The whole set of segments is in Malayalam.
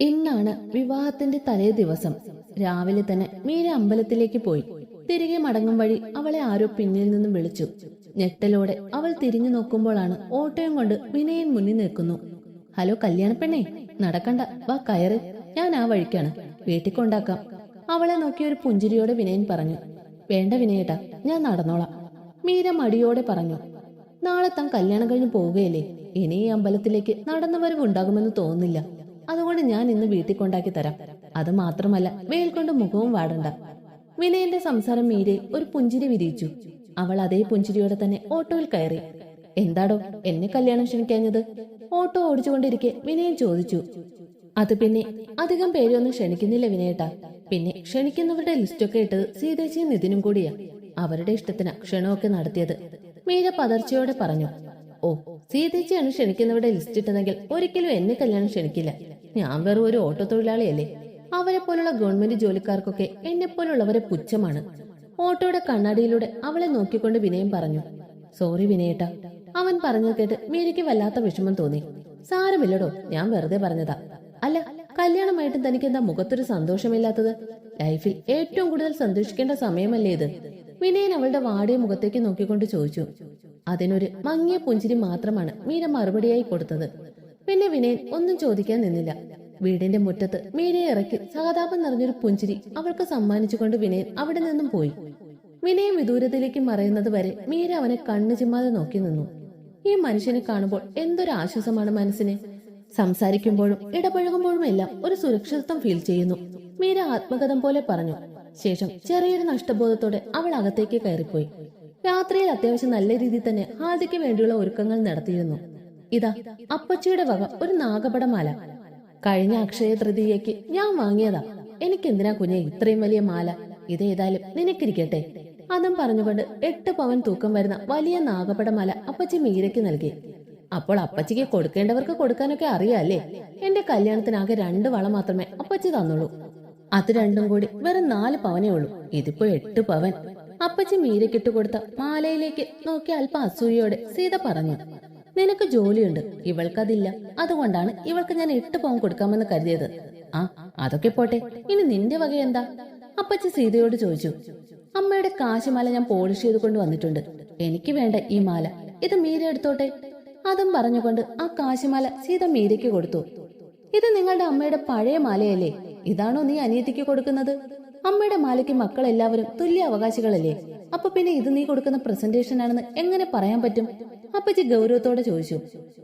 ഇന്നാണ് വിവാഹത്തിന്റെ തലേ ദിവസം. രാവിലെ തന്നെ മീര അമ്പലത്തിലേക്ക് പോയി. തിരികെ മടങ്ങും വഴി അവളെ ആരോ പിന്നിൽ നിന്നും വിളിച്ചു. ഞെട്ടലോടെ അവൾ തിരിഞ്ഞു നോക്കുമ്പോഴാണ് ഓട്ടോയും കൊണ്ട് വിനയൻ മുന്നിൽ നിൽക്കുന്നു. ഹലോ കല്യാണ പെണ്ണേ നടക്കണ്ട. വാ കയറ്. ഞാൻ ആ വഴിക്കാണ്. വീട്ടിൽ കൊണ്ടാക്കാം. അവളെ നോക്കി ഒരു പുഞ്ചിരിയോടെ വിനയൻ പറഞ്ഞു. വേണ്ട വിനയേട്ടാ ഞാൻ നടന്നോളാം. മീര മടിയോടെ പറഞ്ഞു. നാളെ താൻ കല്യാണം കഴിഞ്ഞ് പോവുകയല്ലേ? ഇനി ഈ അമ്പലത്തിലേക്ക് നടന്നു വരവ് ഉണ്ടാകുമെന്ന് തോന്നുന്നില്ല. അതുകൊണ്ട് ഞാൻ ഇന്ന് വീട്ടിൽ കൊണ്ടാക്കി തരാം. അത് മാത്രമല്ല വെയിൽ കൊണ്ട് മുഖവും വാടണ്ട. വിനയന്റെ സംസാരം മീരെ ഒരു പുഞ്ചിരി വിരിയിച്ചു. അവൾ അതേ പുഞ്ചിരിയോടെ തന്നെ ഓട്ടോയിൽ കയറി. എന്താടോ എന്നെ കല്യാണം ക്ഷണിക്കാഞ്ഞത്? ഓട്ടോ ഓടിച്ചുകൊണ്ടിരിക്കെ വിനയൻ ചോദിച്ചു. അത് പിന്നെ അധികം പേരൊന്നും ക്ഷണിക്കുന്നില്ല വിനയേട്ടാ. പിന്നെ ക്ഷണിക്കുന്നവരുടെ ലിസ്റ്റൊക്കെ ഇട്ടത് സീതേച്ചിയും നിതിനും കൂടിയാ. അവരുടെ ഇഷ്ടത്തിന് ക്ഷണമൊക്കെ നടത്തിയത്. മീര പതർച്ചയോടെ പറഞ്ഞു. ഓ സീതേച്ചിയാണ് ക്ഷണിക്കുന്നവരുടെ ലിസ്റ്റ് ഇട്ടതെങ്കിൽ ഒരിക്കലും എന്നെ കല്യാണം ക്ഷണിക്കില്ല. ഞാൻ വെറും ഒരു ഓട്ടോ തൊഴിലാളിയല്ലേ അവരെ പോലുള്ള ഗവൺമെന്റ് ജോലിക്കാർക്കൊക്കെ എന്നെ പോലുള്ളവരെ പുച്ഛമാണ്. ഓട്ടോയുടെ കണ്ണാടിയിലൂടെ അവളെ നോക്കിക്കൊണ്ട് വിനയം പറഞ്ഞു. സോറി വിനയേട്ട അവൻ പറഞ്ഞത് കേട്ട് മീരയ്ക്ക് വല്ലാത്ത വിഷമം തോന്നി. സാരമില്ലടോ ഞാൻ വെറുതെ പറഞ്ഞതാ. അല്ല കല്യാണമായിട്ടും തനിക്ക് എന്താ മുഖത്തൊരു സന്തോഷമില്ലാത്തത്? ലൈഫിൽ ഏറ്റവും കൂടുതൽ സന്തോഷിക്കേണ്ട സമയമല്ലേ ഇത്? വിനയൻ അവളുടെ വാടിയ മുഖത്തേക്ക് നോക്കിക്കൊണ്ട് ചോദിച്ചു. അതിനൊരു മങ്ങിയ പുഞ്ചിരി മാത്രമാണ് മീര മറുപടിയായി കൊടുത്തത്. പിന്നെ വിനയൻ ഒന്നും ചോദിക്കാൻ നിന്നില്ല. വീടിന്റെ മുറ്റത്ത് മീരയെ ഇറക്കി സഹതാപം നിറഞ്ഞൊരു പുഞ്ചിരി അവൾക്ക് സമ്മാനിച്ചുകൊണ്ട് വിനയൻ അവിടെ നിന്നും പോയി. വിനയൻ വിദൂരത്തിലേക്ക് മറയുന്നത് വരെ മീര അവനെ കണ്ണു ചിമ്മാതെ നോക്കി നിന്നു. ഈ മനുഷ്യനെ കാണുമ്പോൾ എന്തൊരു ആശ്വാസമാണ് മനസ്സിന്. സംസാരിക്കുമ്പോഴും ഇടപഴകുമ്പോഴും എല്ലാം ഒരു സുരക്ഷിതത്വം ഫീൽ ചെയ്യുന്നു. മീര ആത്മകഥം പോലെ പറഞ്ഞു. ശേഷം ചെറിയൊരു നഷ്ടബോധത്തോടെ അവൾ അകത്തേക്ക് കയറിപ്പോയി. രാത്രിയിൽ അത്യാവശ്യം നല്ല രീതിയിൽ തന്നെ ഹാദിക്ക് വേണ്ടിയുള്ള ഒരുക്കങ്ങൾ നടത്തിയിരുന്നു. ഇതാ അപ്പച്ചിയുടെ വക ഒരു നാഗപടമാല. കഴിഞ്ഞ അക്ഷയ തൃതീയക്ക് ഞാൻ വാങ്ങിയതാ. എനിക്കെന്തിനാ കുഞ്ഞെ ഇത്രയും വലിയ മാല? ഇതേതായാലും നിനക്കിരിക്കട്ടെ. അതും പറഞ്ഞുകൊണ്ട് എട്ട് പവൻ തൂക്കം വരുന്ന വലിയ നാഗപടമാല അപ്പച്ചി മീരയ്ക്ക് നൽകി. അപ്പോൾ അപ്പച്ചിക്ക് കൊടുക്കേണ്ടവർക്ക് കൊടുക്കാനൊക്കെ അറിയാല്ലേ? എന്റെ കല്യാണത്തിനാകെ രണ്ട് വള മാത്രമേ അപ്പച്ചി തന്നുള്ളൂ. അത് രണ്ടും കൂടി വെറും നാല് പവനേ ഉള്ളൂ. ഇതിപ്പോ എട്ട് പവൻ. അപ്പച്ചി മീരക്കിട്ട് കൊടുത്ത മാലയിലേക്ക് നോക്കി അല്പ അസൂയയോടെ സീത പറഞ്ഞു. നിനക്ക് ജോലിയുണ്ട്. ഇവൾക്കതില്ല. അതുകൊണ്ടാണ് ഇവൾക്ക് ഞാൻ എട്ട് പവൻ കൊടുക്കാമെന്ന് കരുതിയത്. ആ അതൊക്കെ പോട്ടെ. ഇനി നിന്റെ വക എന്താ അപ്പച്ചി സീതയോട് ചോദിച്ചു. അമ്മയുടെ കാശുമാല ഞാൻ പോളിഷ് ചെയ്ത് കൊണ്ട് വന്നിട്ടുണ്ട്. എനിക്ക് വേണ്ട ഈ മാല. ഇത് മീര എടുത്തോട്ടെ? അതും പറഞ്ഞുകൊണ്ട് ആ കാശുമാല സീത മീരയ്ക്ക് കൊടുത്തു. ഇത് നിങ്ങളുടെ അമ്മയുടെ പഴയ മാലയല്ലേ? ഇതാണോ നീ അനിയത്തിക്ക് കൊടുക്കുന്നത്? അമ്മയുടെ മാലയ്ക്ക് മക്കൾ എല്ലാവരും തുല്യ അവകാശികളല്ലേ? അപ്പൊ പിന്നെ ഇത് നീ കൊടുക്കുന്ന പ്രസന്റേഷൻ ആണെന്ന് എങ്ങനെ പറയാൻ പറ്റും? അപ്പച്ചി ഗൗരവത്തോടെ ചോദിച്ചു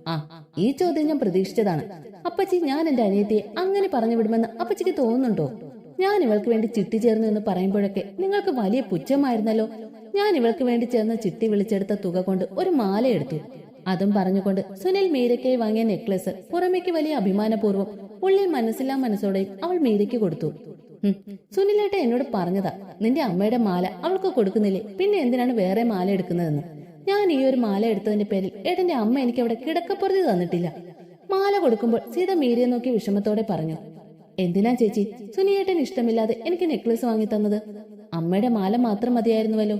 ആ ഈ ചോദ്യം ഞാൻ പ്രതീക്ഷിച്ചതാണ്. അപ്പച്ചി ഞാൻ എന്റെ അനിയത്തിയെ അങ്ങനെ പറഞ്ഞു വിടുമെന്ന് അപ്പച്ചിക്ക് തോന്നുന്നുണ്ടോ? ഞാൻ ഇവൾക്ക് വേണ്ടി ചിട്ടി ചേർന്നു എന്ന് പറയുമ്പോഴൊക്കെ നിങ്ങൾക്ക് വലിയ പുച്ഛമായിരുന്നല്ലോ. ഞാൻ ഇവൾക്ക് വേണ്ടി ചേർന്ന ചിട്ടി വിളിച്ചെടുത്ത തുക കൊണ്ട് ഒരു മാല എടുത്തു. അതും പറഞ്ഞുകൊണ്ട് സുനിൽ മീരയ്ക്കായി വാങ്ങിയ നെക്ലസ് പുറമേക്ക് വലിയ അഭിമാനപൂർവം ഉള്ളിൽ മനസ്സില്ലാ മനസ്സോടെയും അവൾ മീരയ്ക്ക് കൊടുത്തു. "ഹും, സുനിലേട്ട എന്നോട് പറഞ്ഞതാ നിന്റെ അമ്മയുടെ മാല അവൾക്ക് കൊടുക്കുന്നില്ലേ? പിന്നെ എന്തിനാണ് വേറെ മാല എടുക്കുന്നതെന്ന്? ഞാൻ ഈ ഒരു മാല എടുത്തതിന്റെ പേരിൽ ഏട്ടന്റെ അമ്മ എനിക്ക് അവിടെ കിടക്കപ്പുറത്ത് തന്നിട്ടില്ല. മാല കൊടുക്കുമ്പോൾ സീത മീരയെ നോക്കി വിഷമത്തോടെ പറഞ്ഞു എന്തിനാ ചേച്ചി? സുനിയേട്ടൻ ഇഷ്ടമില്ലാതെ എനിക്ക് നെക്ലസ് വാങ്ങി തന്നത്? അമ്മയുടെ മാല മാത്രം മതിയായിരുന്നുവല്ലോ?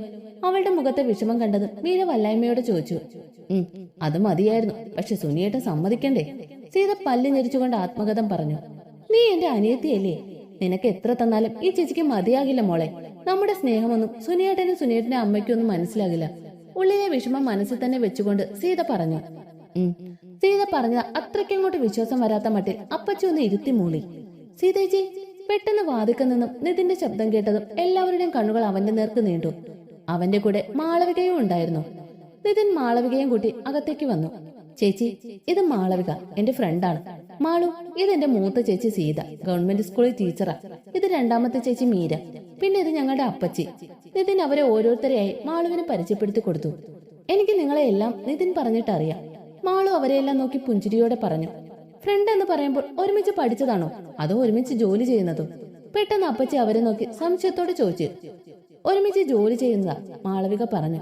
അവളുടെ മുഖത്തെ വിഷമം കണ്ടത് മീര വല്ലായ്മയോടെ ചോദിച്ചു ഉം അത് മതിയായിരുന്നു പക്ഷെ സുനിയേട്ടൻ സമ്മതിക്കണ്ടേ? സീത പല്ല് ഞെരിച്ചുകൊണ്ട് ആത്മകഥം പറഞ്ഞു നീ എന്റെ അനിയത്തിയല്ലേ? നിനക്ക് എത്ര തന്നാലും ഈ ചേച്ചിക്ക് മതിയാകില്ല മോളെ. നമ്മുടെ സ്നേഹമൊന്നും സുനിയേട്ടനും സുനിയേട്ടന്റെ അമ്മയ്ക്കൊന്നും മനസ്സിലാകില്ല. ഉള്ളിലെ വിഷമം മനസ്സിൽ തന്നെ വെച്ചുകൊണ്ട് സീത പറഞ്ഞു സീത പറഞ്ഞ അത്രയ്ക്കങ്ങോട്ട് വിശ്വാസം വരാത്ത മട്ടിൽ അപ്പച്ചി ഒന്ന് ഇരുത്തി മൂളി. സീതേജി പെട്ടെന്ന് വാതിക്കൽ നിന്നും നിതിന്റെ ശബ്ദം കേട്ടതും എല്ലാവരുടെയും കണ്ണുകൾ അവന്റെ നേർക്ക് നീണ്ടു. അവന്റെ കൂടെ മാളവികയും ഉണ്ടായിരുന്നു. നിതിൻ മാളവികയും കൂട്ടി അകത്തേക്ക് വന്നു. ചേച്ചി ഇത് മാളവിക എന്റെ ഫ്രണ്ടാണ്. മാളു ഇത് എന്റെ മൂത്ത ചേച്ചി സീത ഗവൺമെന്റ് സ്കൂളിൽ ടീച്ചറാ. ഇത് രണ്ടാമത്തെ ചേച്ചി മീര. പിന്നെ ഇത് ഞങ്ങളുടെ അപ്പച്ചി. നിതിൻ അവരെ ഓരോരുത്തരെയായി മാളുവിനെ പരിചയപ്പെടുത്തി കൊടുത്തു. എനിക്ക് നിങ്ങളെ എല്ലാം നിതിൻ പറഞ്ഞിട്ട് അറിയാം മാളു അവരെയെല്ലാം നോക്കി പുഞ്ചിരിയോടെ പറഞ്ഞു. ഫ്രണ്ട് എന്ന് പറയുമ്പോൾ ഒരുമിച്ച് പഠിച്ചതാണോ? അതോ ഒരുമിച്ച് ജോലി ചെയ്യുന്നതോ? പെട്ടെന്ന് അപ്പച്ചി അവരെ നോക്കി സംശയത്തോടെ ചോദിച്ചു. ഒരുമിച്ച് ജോലി ചെയ്യുന്നതാ മാളവിക പറഞ്ഞു.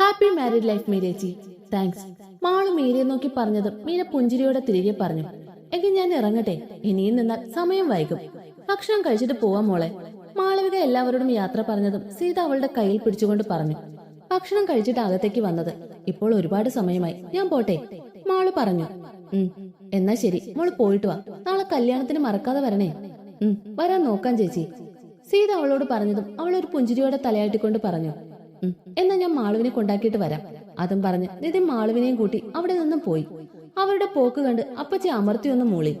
ഹാപ്പി മാരീഡ് ലൈഫ് മീരേച്ചി താങ്ക്സ്. മാളു മീരയെ നോക്കി പറഞ്ഞതും മീര പുഞ്ചിരിയോടെ തിരികെ പറഞ്ഞു. എങ്കിൽ ഞാൻ ഇറങ്ങട്ടെ. ഇനിയും നിന്നാൽ സമയം വൈകും. ഭക്ഷണം കഴിച്ചിട്ട് പോവാം മോളെ. മാളവിക എല്ലാവരോടും യാത്ര പറഞ്ഞതും സീത അവളുടെ കയ്യിൽ പിടിച്ചുകൊണ്ട് പറഞ്ഞു. ഭക്ഷണം കഴിച്ചിട്ട് അകത്തേക്ക് വന്നത്. ഇപ്പോൾ ഒരുപാട് സമയമായി. ഞാൻ പോട്ടെ. മാളു പറഞ്ഞു. ഉം. എന്നാ ശരി. മോൾ പോയിട്ട് വാ. നാളെ കല്യാണത്തിന് മറക്കാതെ വരണേ. ഉം. വരാൻ നോക്കാം ചേച്ചി. സീത അവളോട് പറഞ്ഞതും അവൾ ഒരു പുഞ്ചിരിയോടെ തലയാട്ടിക്കൊണ്ട് പറഞ്ഞു. ഉം. എന്നാ ഞാൻ മാളുവിനെ കൊണ്ടാക്കിയിട്ട് വരാം. അതും പറഞ്ഞ് നിതിൻ മാളുവിനെയും കൂട്ടി അവിടെ നിന്നും പോയി. അവരുടെ പോക്ക് കണ്ട് അപ്പച്ചി അമർത്തി ഒന്ന് മൂളി.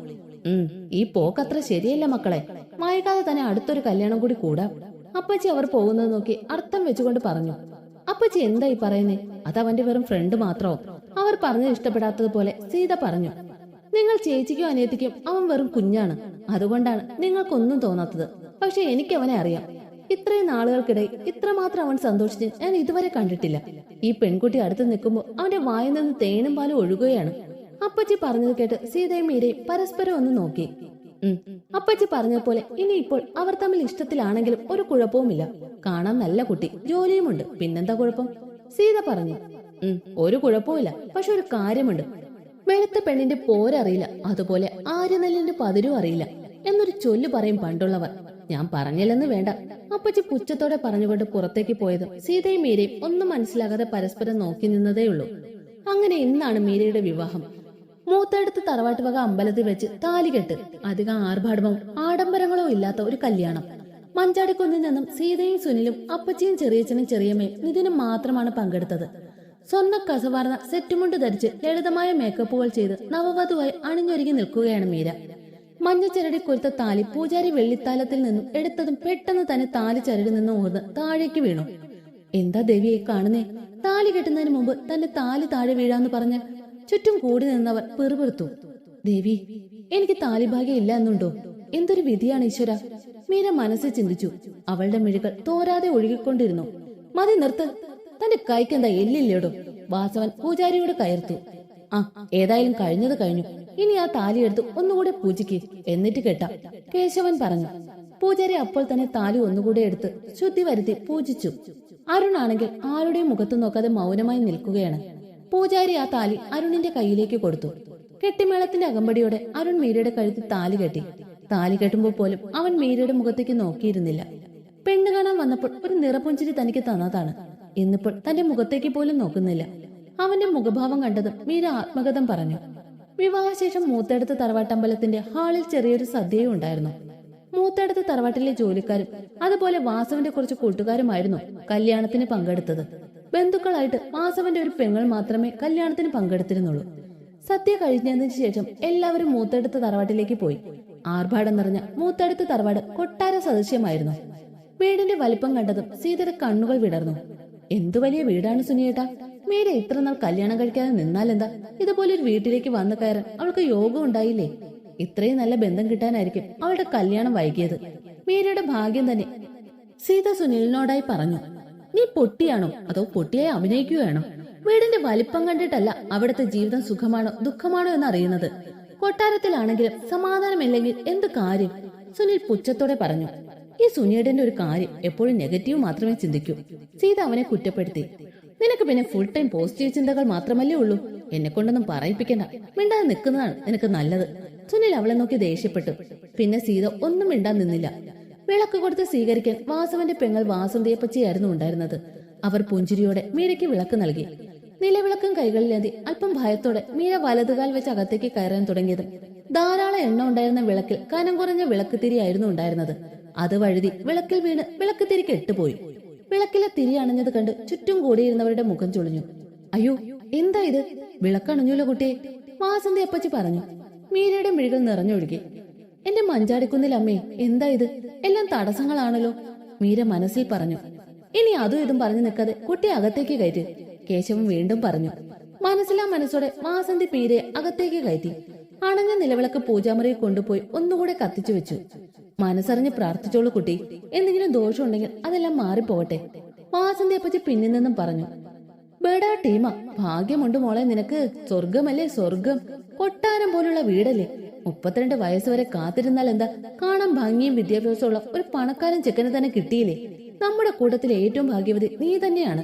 ഉം ഈ പോക്ക് അത്ര ശരിയല്ല മക്കളെ. മയക്കാതെ തന്നെ അടുത്തൊരു കല്യാണം കൂടി കൂടാം. അപ്പച്ചി അവർ പോകുന്നത് നോക്കി അർത്ഥം വെച്ചുകൊണ്ട് പറഞ്ഞു. അപ്പച്ചി എന്തായി പറയുന്നേ? അത് അവന്റെ വെറും ഫ്രണ്ട് മാത്രോ? അവർ പറഞ്ഞത് ഇഷ്ടപ്പെടാത്തതുപോലെ സീത പറഞ്ഞു. നിങ്ങൾ ചേച്ചിക്കും അനിയത്തിക്കും അവൻ വെറും കുഞ്ഞാണ്. അതുകൊണ്ടാണ് നിങ്ങൾക്കൊന്നും തോന്നാത്തത്. പക്ഷെ എനിക്ക് അവനെ അറിയാം. ഇത്രയും നാളുകൾക്കിടയിൽ ഇത്രമാത്രം അവൻ സന്തോഷിച്ച് ഞാൻ ഇതുവരെ കണ്ടിട്ടില്ല. ഈ പെൺകുട്ടി അടുത്ത് നിൽക്കുമ്പോൾ അവന്റെ വായിൽ നിന്ന് തേനും പാലും ഒഴുകുകയാണ്. അപ്പച്ചി പറഞ്ഞത് കേട്ട് സീതയും മീരയും പരസ്പരം ഒന്ന് നോക്കി. അപ്പച്ചി പറഞ്ഞ പോലെ ഇനി ഇപ്പോൾ അവർ തമ്മിൽ ഇഷ്ടത്തിലാണെങ്കിലും ഒരു കുഴപ്പവുമില്ല. കാണാൻ നല്ല കുട്ടി ജോലിയുമുണ്ട്. പിന്നെന്താ കുഴപ്പം? സീത പറഞ്ഞു. ഒരു കുഴപ്പവുമില്ല. പക്ഷെ ഒരു കാര്യമുണ്ട്. വെളുത്ത പെണ്ണിന്റെ പോരറിയില്ല. അതുപോലെ ആര്യനെല്ലിന്റെ പതിരും അറിയില്ല. എന്നൊരു ചൊല്ലു പറയും പണ്ടുള്ളവർ. ഞാൻ പറഞ്ഞില്ലെന്ന് വേണ്ട. അപ്പച്ചി പുച്ഛത്തോടെ പറഞ്ഞുകൊണ്ട് പുറത്തേക്ക് പോയത്. സീതയും മീരയും ഒന്നും മനസ്സിലാകാതെ പരസ്പരം നോക്കി നിന്നതേയുള്ളൂ അങ്ങനെ ഇന്നാണ് മീരയുടെ വിവാഹം. മൂത്തടുത്ത് തറവാട്ട് വക അമ്പലത്തിൽ വെച്ച് താലികെട്ട് അധികം ആർഭാടമോ ആഡംബരങ്ങളോ ഇല്ലാത്ത ഒരു കല്യാണം. മഞ്ചാടിക്കുന്നിൽ നിന്നും സീതയും സുനിലും അപ്പച്ചിയും ചെറിയച്ചനും ചെറിയമ്മയും നിതിനും മാത്രമാണ് പങ്കെടുത്തത്. സ്വർണ കസവാർന്ന സെറ്റുമുണ്ട് ധരിച്ച് ലളിതമായ മേക്കപ്പുകൾ ചെയ്ത് നവവധുവായി അണിഞ്ഞൊരുങ്ങി നിൽക്കുകയാണ് മീര. മഞ്ഞച്ചരടി കൊരുത്ത താലി പൂജാരി വെള്ളിത്താലത്തിൽ നിന്നും എടുത്തതും പെട്ടെന്ന് തന്നെ താലി ചരടി നിന്നും ഊർന്ന് താഴേക്ക് വീണു. എന്താ ദേവിയെ കാണുന്നേ? താലി കെട്ടുന്നതിന് മുമ്പ് തന്നെ താലി താഴെ വീഴാന്ന് പറഞ്ഞ് ചുറ്റും കൂടി നിന്നവർ പെറുപെറുത്തു. ദേവി എനിക്ക് താലിഭാഗ്യം ഇല്ല എന്നുണ്ടോ? എന്തൊരു വിധിയാണ് ഈശ്വര? മീര മനസ്സിൽ ചിന്തിച്ചു. അവളുടെ മിഴികൾ തോരാതെ ഒഴുകിക്കൊണ്ടിരുന്നു. മതി നിർത്ത്. തന്റെ കൈക്കെന്താ എല്ലില്ലേടോ? വാസവൻ പൂജാരിയോട് കയർത്തു. ആ ഏതായാലും കഴിഞ്ഞത് കഴിഞ്ഞു. ഇനി ആ താലി എടുത്ത് ഒന്നുകൂടെ പൂജിക്ക് എന്നിട്ട് കേട്ട. കേശവൻ പറഞ്ഞു. പൂജാരി അപ്പോൾ തന്നെ താലി ഒന്നുകൂടെ എടുത്ത് ശുദ്ധി വരുത്തി പൂജിച്ചു. അരുണാണെങ്കിൽ ആരുടെയും മുഖത്ത് നോക്കാതെ മൗനമായി നിൽക്കുകയാണ്. പൂജാരി ആ താലി അരുണിന്റെ കയ്യിലേക്ക് കൊടുത്തു. കെട്ടിമേളത്തിന്റെ അകമ്പടിയോടെ അരുൺ മീരയുടെ കഴുത്തിൽ താലി കെട്ടി. താലി കെട്ടുമ്പോൾ പോലും അവൻ മീരയുടെ മുഖത്തേക്ക് നോക്കിയിരുന്നില്ല. പെണ്ണ് കാണാൻ വന്നപ്പോൾ ഒരു നിറപുഞ്ചിരി തനിക്ക് തന്നതാണ്. ഇന്നിപ്പോൾ തന്റെ മുഖത്തേക്ക് പോലും നോക്കുന്നില്ല. അവന്റെ മുഖഭാവം കണ്ടതും മീര ആത്മകഥം പറഞ്ഞു. വിവാഹശേഷം മൂത്തടുത്ത തറവാട്ടമ്പലത്തിന്റെ ഹാളിൽ ചെറിയൊരു സദ്യയും ഉണ്ടായിരുന്നു. മൂത്തടുത്ത തറവാട്ടിലെ ജോലിക്കാരും അതുപോലെ വാസവന്റെ കുറച്ച് കൂട്ടുകാരുമായിരുന്നു കല്യാണത്തിന് പങ്കെടുത്തത്. ബന്ധുക്കളായിട്ട് വാസവന്റെ ഒരു പെങ്ങൾ മാത്രമേ കല്യാണത്തിന് പങ്കെടുത്തിരുന്നുള്ളൂ. സദ്യ കഴിഞ്ഞതിന് ശേഷം എല്ലാവരും മൂത്തടുത്ത തറവാട്ടിലേക്ക് പോയി. ആർഭാടം നിറഞ്ഞ മൂത്തടുത്ത തറവാട് കൊട്ടാര സദൃശ്യമായിരുന്നു വീടിന്റെ വലിപ്പം കണ്ടതും സീതയുടെ കണ്ണുകൾ വിടർന്നു. എന്തു വലിയ വീടാണ് സുനിയേട്ടാ? മീര ഇത്ര നാൾ കല്യാണം കഴിക്കാതെ നിന്നാലെന്താ? ഇതുപോലെ ഒരു വീട്ടിലേക്ക് വന്നു കയറാൻ അവൾക്ക് യോഗം ഉണ്ടായില്ലേ? ഇത്രയും നല്ല ബന്ധം കിട്ടാനായിരിക്കും അവളുടെ കല്യാണം വൈകിയത്. മേരയുടെ ഭാഗ്യം തന്നെ. സീത സുനിലിനോടായി പറഞ്ഞു നീ പൊട്ടിയാണോ അതോ പൊട്ടിയായി അഭിനയിക്കുകയാണോ? വീടിന്റെ വലിപ്പം കണ്ടിട്ടല്ല അവിടുത്തെ ജീവിതം സുഖമാണോ ദുഃഖമാണോ എന്ന് അറിയുന്നത് കൊട്ടാരത്തിലാണെങ്കിലും സമാധാനമില്ലെങ്കിൽ എന്ത് കാര്യം? സുനിൽ പുച്ഛത്തോടെ പറഞ്ഞു ഈ സുനിയേടന്റെ ഒരു കാര്യം എപ്പോഴും നെഗറ്റീവ് മാത്രമേ ചിന്തിക്കൂ. സീത അവനെ കുറ്റപ്പെടുത്തി നിനക്ക് പിന്നെ ഫുൾ ടൈം പോസിറ്റീവ് ചിന്തകൾ മാത്രമല്ലേ ഉള്ളൂ? എന്നെ കൊണ്ടൊന്നും പറയിപ്പിക്കണ്ട. മിണ്ടാതെ നിൽക്കുന്നതാണ് നിനക്ക് നല്ലത്. സുനിൽ അവളെ നോക്കി ദേഷ്യപ്പെട്ടു. പിന്നെ സീത ഒന്നും മിണ്ടാൻ നിന്നില്ല. വിളക്ക് കൊടുത്ത് സ്വീകരിക്കാൻ വാസവന്റെ പെങ്ങൾ വാസന്തിയപ്പച്ചിയായിരുന്നു ഉണ്ടായിരുന്നത്. അവർ പുഞ്ചിരിയോടെ മീരയ്ക്ക് വിളക്ക് നൽകി. നിലവിളക്കും കൈകളിലേന്തി അല്പം ഭയത്തോടെ മീര വലതുകാൽ വെച്ച് അകത്തേക്ക് കയറാൻ തുടങ്ങിയത്. ധാരാളം എണ്ണ ഉണ്ടായിരുന്ന വിളക്കിൽ കനം കുറഞ്ഞ വിളക്ക് തിരിയായിരുന്നു ഉണ്ടായിരുന്നത്. അത് വഴുതി വിളക്കിൽ വീണ് വിളക്ക് തിരി കെട്ടുപോയി വിളക്കിലെ തിരി അണഞ്ഞത് കണ്ട് ചുറ്റും കൂടിയിരുന്നവരുടെ മുഖം ചുളിഞ്ഞു. അയ്യോ എന്താ ഇത്? വിളക്കണഞ്ഞൂലോ കുട്ടിയെ വാസന്തി അപ്പച്ചി പറഞ്ഞു. മീരയുടെ മിഴികൾ നിറഞ്ഞൊഴുകി. എന്റെ മഞ്ചാടിക്കുന്നിൽ അമ്മേ എന്താ ഇത്? എല്ലാം തടസ്സങ്ങളാണല്ലോ. മീര മനസ്സിൽ പറഞ്ഞു. ഇനി അതും ഇതും പറഞ്ഞു നിൽക്കാതെ കുട്ടി അകത്തേക്ക് കയറ്റി കേശവൻ വീണ്ടും പറഞ്ഞു. മനസ്സിലാ മനസ്സോടെ വാസന്തി പീരെ അകത്തേക്ക് കയറ്റി. അണഞ്ഞ നിലവിളക്ക് പൂജാമുറിയിൽ കൊണ്ടുപോയി ഒന്നുകൂടെ കത്തിച്ചു വെച്ചു. മനസ്സറിഞ്ഞ് പ്രാർത്ഥിച്ചോളൂ കുട്ടി. എന്തെങ്കിലും ദോഷമുണ്ടെങ്കിൽ അതെല്ലാം മാറിപ്പോകട്ടെ. വാസന്തി അപ്പച്ചി പിന്നിൽ നിന്നും പറഞ്ഞു ബേടാ ടീമ ഭാഗ്യമുണ്ട് മോളെ നിനക്ക്. സ്വർഗമല്ലേ സ്വർഗം കൊട്ടാരം പോലുള്ള വീടല്ലേ? മുപ്പത്തിരണ്ട് വയസ്സ് വരെ കാത്തിരുന്നാൽ എന്താ? കാണാൻ ഭംഗിയും വിദ്യാഭ്യാസമുള്ള ഒരു പണക്കാരൻ ചെക്കനെ തന്നെ കിട്ടിയില്ലേ? നമ്മുടെ കൂട്ടത്തിലെ ഏറ്റവും ഭാഗ്യവതി നീ തന്നെയാണ്.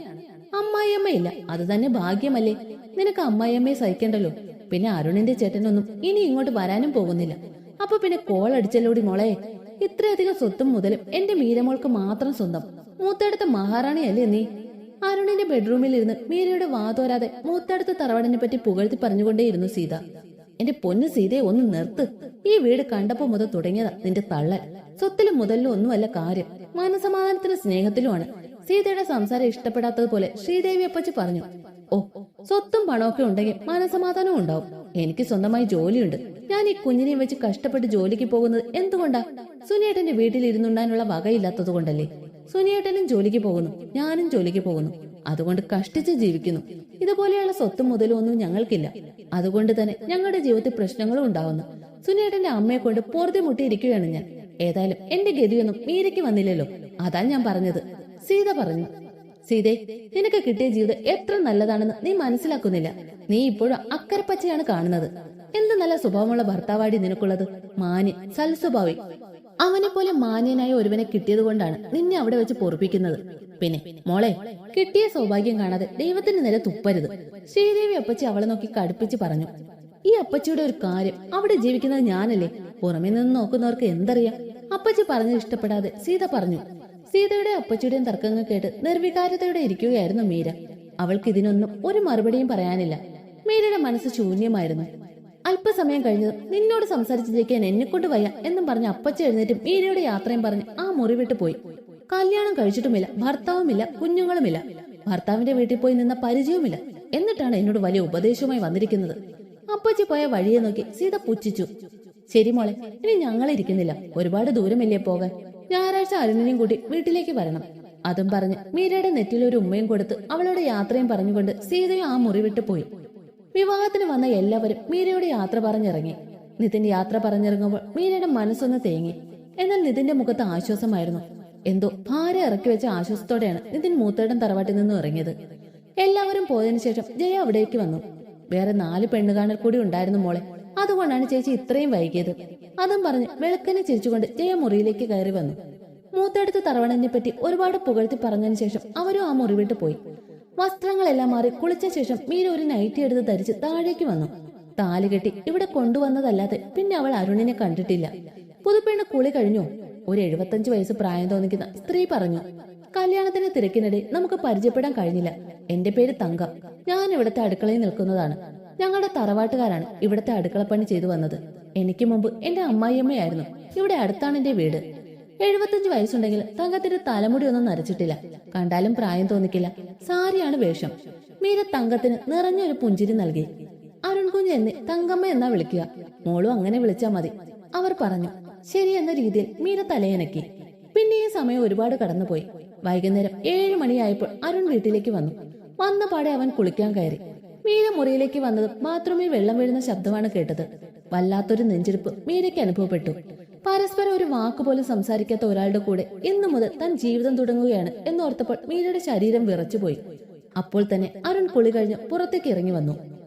അമ്മായിയമ്മയില്ല അത് തന്നെ ഭാഗ്യമല്ലേ? നിനക്ക് അമ്മായിയമ്മയെ സഹിക്കണ്ടല്ലോ. പിന്നെ അരുണിന്റെ ചേട്ടനൊന്നും ഇനി ഇങ്ങോട്ട് വരാനും പോകുന്നില്ല. അപ്പൊ പിന്നെ കോൾ അടിച്ചല്ലോടി മോളെ? ഇത്രയധികം സ്വത്തും മുതലും എന്റെ മീരമോൾക്ക് മാത്രം സ്വന്തം. മൂത്തടുത്ത മഹാറാണിയല്ലേ നീ? അരുണിന്റെ ബെഡ്റൂമിൽ ഇരുന്ന് മീരയുടെ വാതോരാതെ മൂത്തടുത്ത തറവാടിനെ പറ്റി പുകഴ്ത്തി പറഞ്ഞുകൊണ്ടേയിരുന്നു സീത. എന്റെ പൊന്നു സീതയെ ഒന്ന് നിർത്ത്. ഈ വീട് കണ്ടപ്പോ മുതൽ തുടങ്ങിയതാ നിന്റെ തള്ളൽ. സ്വത്തിലും മുതലിലും ഒന്നുമല്ല കാര്യം. മനസമാധാനത്തിലും സ്നേഹത്തിലുമാണ്. സീതയുടെ സംസാരം ഇഷ്ടപ്പെടാത്തതുപോലെ ശ്രീദേവി അപ്പച്ചി പറഞ്ഞു. ഓ സ്വത്തും പണമൊക്കെ ഉണ്ടെങ്കിൽ മനസമാധാനവും ഉണ്ടാവും. എനിക്ക് സ്വന്തമായി ജോലിയുണ്ട്. ഞാൻ ഈ കുഞ്ഞിനെയും വെച്ച് കഷ്ടപ്പെട്ട് ജോലിക്ക് പോകുന്നത് എന്തുകൊണ്ടാ? സുനിയേട്ടന്റെ വീട്ടിൽ ഇരുന്നുണ്ടാനുള്ള വകയില്ലാത്തത് കൊണ്ടല്ലേ? സുനിയേട്ടനും ജോലിക്ക് പോകുന്നു. ഞാനും ജോലിക്ക് പോകുന്നു. അതുകൊണ്ട് കഷ്ടിച്ച് ജീവിക്കുന്നു. ഇതുപോലെയുള്ള സ്വത്തും മുതലും ഒന്നും ഞങ്ങൾക്കില്ല. അതുകൊണ്ട് തന്നെ ഞങ്ങളുടെ ജീവിതത്തിൽ പ്രശ്നങ്ങളും ഉണ്ടാവുന്നു. സുനിയേട്ടന്റെ അമ്മയെ കൊണ്ട് പുറത്തെ മുട്ടിയിരിക്കുകയാണ് ഞാൻ. ഏതായാലും എന്റെ ഗതിയൊന്നും മീരയ്ക്ക് വന്നില്ലല്ലോ. അതാ ഞാൻ പറഞ്ഞത്. സീത പറഞ്ഞു. സീതേ നിനക്ക് കിട്ടിയ ജീവിതം എത്ര നല്ലതാണെന്ന് നീ മനസ്സിലാക്കുന്നില്ല. നീ ഇപ്പോഴും അക്കരപ്പച്ചയാണ് കാണുന്നത്. എന്ത് നല്ല സ്വഭാവമുള്ള ഭർത്താവാടി നിനക്കുള്ളത്? മാന്യൻ സൽസ്വഭാവി. അവനെ പോലെ മാന്യനായ ഒരുവനെ കിട്ടിയത് കൊണ്ടാണ് നിന്നെ അവിടെ വെച്ച് പൊറപ്പിക്കുന്നത്. പിന്നെ മോളെ കിട്ടിയ സൗഭാഗ്യം കാണാതെ ദൈവത്തിന്റെ നില തുപ്പരുത്. ശ്രീദേവി അപ്പച്ചി അവളെ നോക്കി കടുപ്പിച്ച് പറഞ്ഞു ഈ അപ്പച്ചിയുടെ ഒരു കാര്യം അവിടെ ജീവിക്കുന്നത് ഞാനല്ലേ? പുറമെ നിന്ന് നോക്കുന്നവർക്ക് എന്തറിയാം? അപ്പച്ചി പറഞ്ഞത് ഇഷ്ടപ്പെടാതെ സീത പറഞ്ഞു സീതയുടെ അപ്പച്ചിയുടെയും തർക്കങ്ങൾ കേട്ട് നിർവികാരതയോടെ ഇരിക്കുകയായിരുന്നു മീര. അവൾക്ക് ഇതിനൊന്നും ഒരു മറുപടിയും പറയാനില്ല. മീരയുടെ മനസ്സ് ശൂന്യമായിരുന്നു. അല്പസമയം കഴിഞ്ഞത് നിന്നോട് സംസാരിച്ച് ജയിക്കാൻ എന്നെ കൊണ്ട് വയ്യ എന്നും പറഞ്ഞ് അപ്പച്ച എഴുന്നേറ്റ് മീരയുടെ യാത്രയും പറഞ്ഞ് ആ മുറി വിട്ടു പോയി. കല്യാണം കഴിച്ചിട്ടുമില്ല ഭർത്താവുമില്ല കുഞ്ഞുങ്ങളുമില്ല. ഭർത്താവിന്റെ വീട്ടിൽ പോയി നിന്ന പരിചയവുമില്ല. എന്നിട്ടാണ് എന്നോട് വലിയ ഉപദേശവുമായി വന്നിരിക്കുന്നത്. അപ്പച്ചി പോയ വഴിയെ നോക്കി സീത പുച്ഛിച്ചു. ശരി മോളെ ഇനി ഞങ്ങളിരിക്കുന്നില്ല. ഒരുപാട് ദൂരമില്ലേ പോകാൻ? ഞായറാഴ്ച അരുണിനെയും കൂട്ടി വീട്ടിലേക്ക് വരണം. അതും പറഞ്ഞ് മീരയുടെ നെറ്റിൽ ഒരു ഉമ്മയും കൊടുത്ത് അവളുടെ യാത്രയും പറഞ്ഞുകൊണ്ട് സീതയും ആ മുറി വിട്ടു പോയി. വിവാഹത്തിന് വന്ന എല്ലാവരും മീരയുടെ യാത്ര പറഞ്ഞിറങ്ങി. നിതിൻ യാത്ര പറഞ്ഞിറങ്ങുമ്പോൾ മീരയുടെ മനസ്സൊന്ന് തേങ്ങി. എന്നാൽ നിതിന്റെ മുഖത്ത് ആശ്വാസമായിരുന്നു. എന്തോ ഭാര്യ ഇറക്കി വെച്ച ആശ്വാസത്തോടെയാണ് നിതിൻ മൂത്തേടൻ തറവാട്ടിൽ നിന്നും ഇറങ്ങിയത്. എല്ലാവരും പോയതിനു ശേഷം ജയ അവിടേക്ക് വന്നു. വേറെ നാല് പെണ്ണുകാണൽ കൂടി ഉണ്ടായിരുന്നു മോളെ. അതുകൊണ്ടാണ് ചേച്ചി ഇത്രയും വൈകിയത്. അതും പറഞ്ഞ് വെളുക്കനെ ചിരിച്ചുകൊണ്ട് ജയ മുറിയിലേക്ക് കയറി വന്നു. മൂത്തെടുത്ത് തറവണനെ പറ്റി ഒരുപാട് പുകഴ്ത്തി പറഞ്ഞതിന് ശേഷം അവരും ആ മുറി വിട്ട് പോയി. വസ്ത്രങ്ങളെല്ലാം മാറി കുളിച്ച ശേഷം മീര ഒരു നൈറ്റി എടുത്ത് ധരിച്ച് താഴേക്ക് വന്നു. താലി കെട്ടി ഇവിടെ കൊണ്ടുവന്നതല്ലാതെ പിന്നെ അവൾ അരുണിനെ കണ്ടിട്ടില്ല. പുതുപ്പെണ്ണ് കുളി കഴിഞ്ഞു. ഒരു എഴുപത്തഞ്ച് വയസ്സ് പ്രായം തോന്നിക്കുന്ന സ്ത്രീ പറഞ്ഞു കല്യാണത്തിന്റെ തിരക്കിനിടെ നമുക്ക് പരിചയപ്പെടാൻ കഴിഞ്ഞില്ല. എന്റെ പേര് തങ്കം. ഞാൻ ഇവിടുത്തെ അടുക്കളയിൽ നിൽക്കുന്നതാണ്. ഞങ്ങളുടെ തറവാട്ടുകാരാണ് ഇവിടുത്തെ അടുക്കളപ്പണി ചെയ്തു വന്നത്. എനിക്ക് മുമ്പ് എന്റെ അമ്മായിയമ്മയായിരുന്നു. ഇവിടെ അടുത്താണ് എന്റെ വീട്. എഴുപത്തഞ്ച് വയസ്സുണ്ടെങ്കിൽ തങ്കത്തിന്റെ തലമുടി ഒന്നും നരച്ചിട്ടില്ല. കണ്ടാലും പ്രായം തോന്നിക്കില്ല. സാരിയാണ് വേഷം. മീര തങ്കത്തിന് നിറഞ്ഞൊരു പുഞ്ചിരി നൽകി. അരുൺകുഞ്ഞ് എന്നെ തങ്കമ്മ എന്നാ വിളിക്കുക. മോളും അങ്ങനെ വിളിച്ചാ മതി. അവർ പറഞ്ഞു ശരി എന്ന രീതിയിൽ മീര തലയനക്കി. പിന്നെ ഈ സമയം ഒരുപാട് കടന്നുപോയി. വൈകുന്നേരം ഏഴ് മണിയായപ്പോൾ അരുൺ വീട്ടിലേക്ക് വന്നു. വന്ന പാടെ അവൻ കുളിക്കാൻ കയറി. മീര മുറിയിലേക്ക് വന്നത് ബാത്റൂമിൽ വെള്ളം വീഴുന്ന ശബ്ദമാണ് കേട്ടത്. വല്ലാത്തൊരു നെഞ്ചിരിപ്പ് മീരയ്ക്ക് അനുഭവപ്പെട്ടു. പരസ്പരം ഒരു വാക്ക് പോലും സംസാരിക്കാത്ത ഒരാളുടെ കൂടെ ഇന്നു മുതൽ താൻ ജീവിതം തുടങ്ങുകയാണ് എന്നോർത്തപ്പോൾ മീരയുടെ ശരീരം വിറച്ചുപോയി. അപ്പോൾ തന്നെ അരുൺ കുളി കഴിഞ്ഞ് പുറത്തേക്ക് ഇറങ്ങി വന്നു.